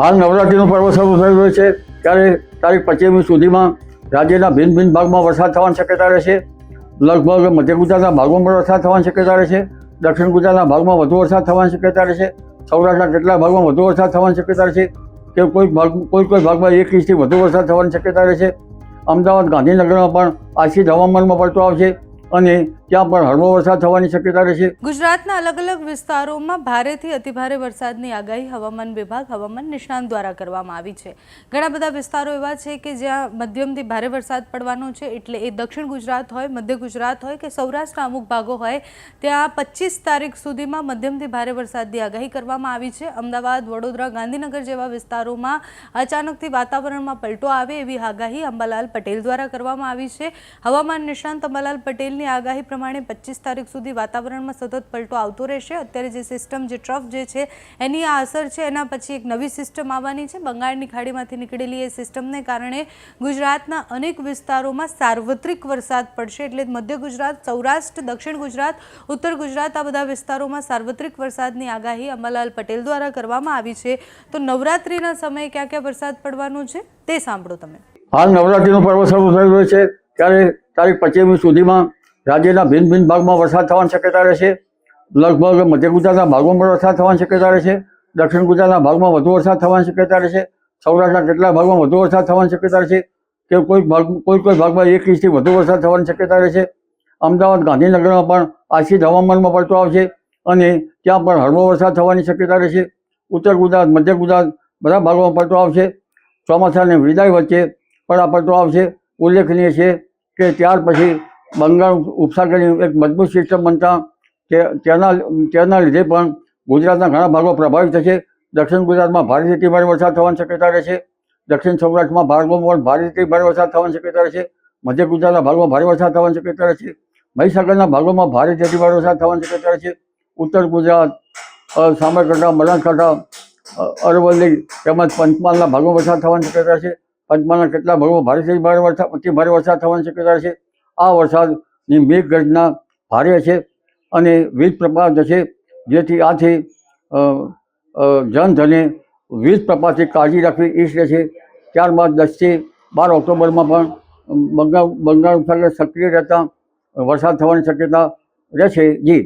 હાલ નવરાત્રિનું પર્વ શરૂ રહ્યું છે. ત્યારે તારીખ પચીસમી સુધીમાં રાજ્યના ભિન્ન ભિન્ન ભાગમાં વરસાદ થવાની શક્યતા રહેશે લગભગ મધ્ય ગુજરાતના ભાગમાં પણ વરસાદ થવાની શક્યતા રહેશે દક્ષિણ ગુજરાતના ભાગમાં વધુ વરસાદ થવાની શક્યતા રહેશે સૌરાષ્ટ્રના કેટલાક ભાગમાં વધુ વરસાદ થવાની શક્યતા રહેશે કે કોઈ ભાગ, કોઈ કોઈ ભાગમાં એક ઇંચથી વધુ વરસાદ થવાની શક્યતા રહેશે અમદાવાદ ગાંધીનગરમાં પણ આશિત હવામાનમાં પડતો આવશે. અને ત્યાં પણ હળવો વરસાદ થવાની શક્યતા રહેશે. ગુજરાતના અલગ અલગ વિસ્તારોમાં ભારેથી અતિભારે વરસાદની આગાહી હવામાન વિભાગ, હવામાન નિષ્ણાંત દ્વારા કરવામાં આવી છે. ઘણા બધા વિસ્તારો એવા છે કે જ્યાં મધ્યમથી ભારે વરસાદ પડવાનો છે, એટલે એ દક્ષિણ ગુજરાત હોય, મધ્ય ગુજરાત હોય કે સૌરાષ્ટ્રના અમુક ભાગો હોય, ત્યાં પચીસ તારીખ સુધીમાં મધ્યમથી ભારે વરસાદની આગાહી કરવામાં આવી છે. અમદાવાદ, વડોદરા, ગાંધીનગર જેવા વિસ્તારોમાં અચાનકથી વાતાવરણમાં પલટો આવે એવી આગાહી અંબાલાલ પટેલ દ્વારા કરવામાં આવી છે. હવામાન નિષ્ણાંત અંબાલાલ પટેલની આગાહી પ્રમાણે પચીસ તારીખ સુધી વાતાવરણમાં સતત પલટો આવતો રહેશે. અત્યારે જે સિસ્ટમ, જે ટ્રફ જે છે, એની આ અસર છે. એના પછી એક નવી સિસ્ટમ આવવાની છે. બંગાળની ખાડીમાંથી નીકળેલી એ સિસ્ટમને કારણે ગુજરાતના અનેક વિસ્તારોમાં સાર્વત્રિક વરસાદ પડશે. એટલે મધ્ય ગુજરાત, સૌરાષ્ટ્ર, દક્ષિણ ગુજરાત, ઉત્તર ગુજરાત આ બધા વિસ્તારોમાં સાર્વત્રિક વરસાદની આગાહી અંબાલાલ પટેલ દ્વારા કરવામાં આવી છે. તો નવરાત્રિના સમયે ક્યાં ક્યાં વરસાદ પડવાનો છે? તે સાંભળો તમે. હાલ નવરાત્રિનું પર્વ શરૂ થઈ છે. ત્યારે તારીખ પચીસમી સુધીમાં રાજ્યના ભિન્ન ભિન્ન ભાગમાં વરસાદ થવાની શક્યતા રહેશે લગભગ મધ્ય ગુજરાતના ભાગોમાં પણ વરસાદ થવાની શક્યતા રહેશે દક્ષિણ ગુજરાતના ભાગમાં વધુ વરસાદ થવાની શક્યતા રહેશે સૌરાષ્ટ્રના કેટલાક ભાગમાં વધુ વરસાદ થવાની શક્યતા રહેશે કે કોઈ ભાગ, કોઈ કોઈ ભાગમાં એક ઇંચથી વધુ વરસાદ થવાની શક્યતા રહેશે અમદાવાદ ગાંધીનગરમાં પણ આશિત હવામાનમાં પડતો આવશે અને ત્યાં પણ હળવો વરસાદ થવાની શક્યતા રહેશે ઉત્તર ગુજરાત, મધ્ય ગુજરાત બધા ભાગોમાં પડતો આવશે. ચોમાસાને વિદાય વચ્ચે આ પડતો આવશે. ઉલ્લેખનીય છે કે ત્યાર પછી બંગાળ ઉપસાગરની એક મજબૂત સિસ્ટમ બનતા તેના તેના લીધે પણ ગુજરાતના ઘણા ભાગો પ્રભાવિત થશે. દક્ષિણ ગુજરાતમાં ભારે રીતે ભારે વરસાદ થવાની શક્યતા રહેશે. દક્ષિણ સૌરાષ્ટ્રમાં ભાગોમાં પણ રીતે ભારે વરસાદ થવાની શક્યતા રહેશે. મધ્ય ગુજરાતના ભાગમાં ભારે વરસાદ થવાની શક્યતા રહેશે. મહીસાગરના ભાગોમાં ભારે અતિ ભારે વરસાદ થવાની શક્યતા રહેશે. ઉત્તર ગુજરાત સાબરકાંઠા બનાસકાંઠા અરવલ્લી તેમજ પંચમહાલના ભાગોમાં વરસાદ થવાની શક્યતા રહેશે. પંચમહાલના કેટલા ભાગોમાં ભારેથી ભારે વરસાદ અતિ ભારે વરસાદ થવાની શક્યતા રહેશે. આ વરસાદની મેઘગર્જના ભારે છે અને વીજ પ્રપાત છે, જેથી આથી જનધને વીજ પ્રપાતથી કાળજી રાખવી એ રહેશે ત્યારબાદ દસથી બાર ઓક્ટોબરમાં પણ બંગાળ બંગાળ ઉપસાગર સક્રિય રહેતા, વરસાદ થવાની શક્યતા રહેશે જી.